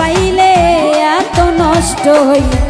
পাইলে এত নষ্ট হইতাম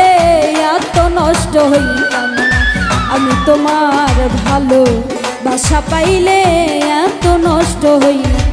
পাইলে এত নষ্ট হইতাম আমি তোমার ভালো বাসা পাইলে এত নষ্ট হইতাম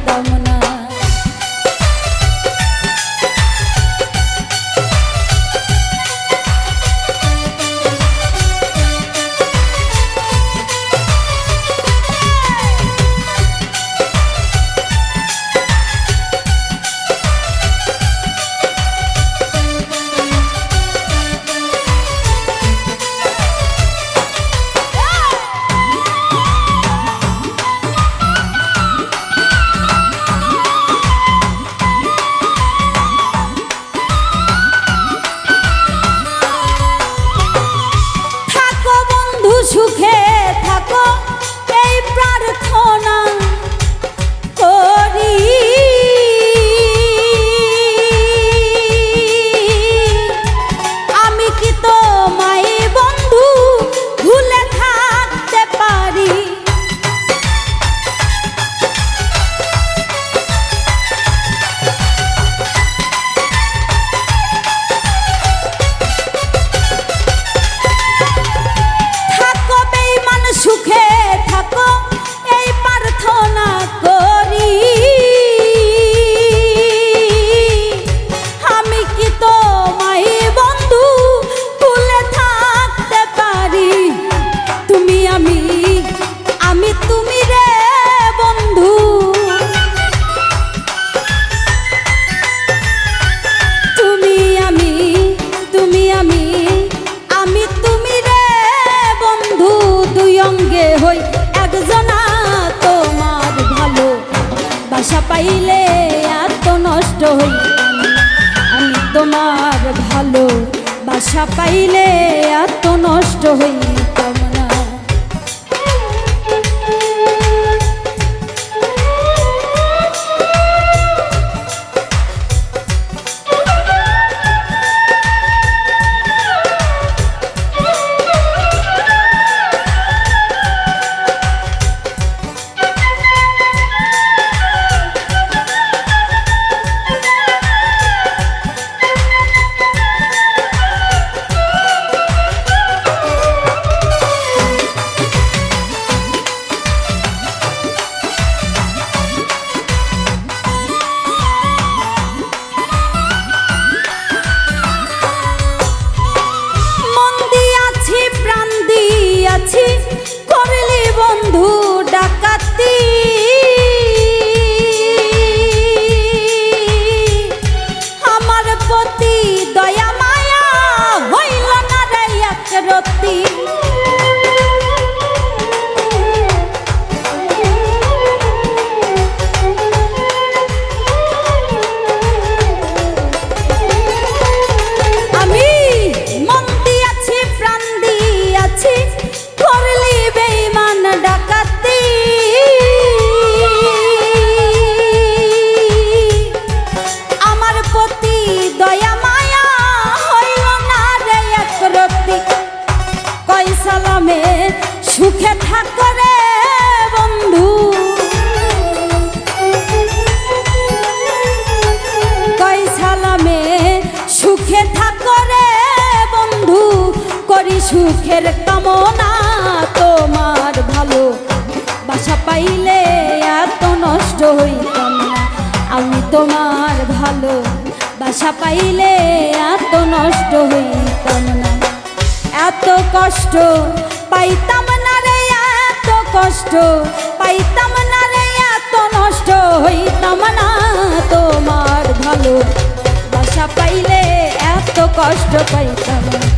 জানা তোমার ভালো বাসা পাইলে এত নষ্ট হই। আমি তোমার ভালো বাসা পাইলে এত নষ্ট হইতাম করি সুখের কামনা, তোমার ভালো বাসা পাইলে এত নষ্ট হইতাম না। আমি তোমার ভালো বাসা পাইলে এত নষ্ট হইতাম না। এত কষ্ট পাইতাম না রে, এত কষ্ট পাইতাম না রে, এত নষ্ট হইতাম না। তোমার ভালো বাসা পাইলে এত কষ্ট পাইতাম না।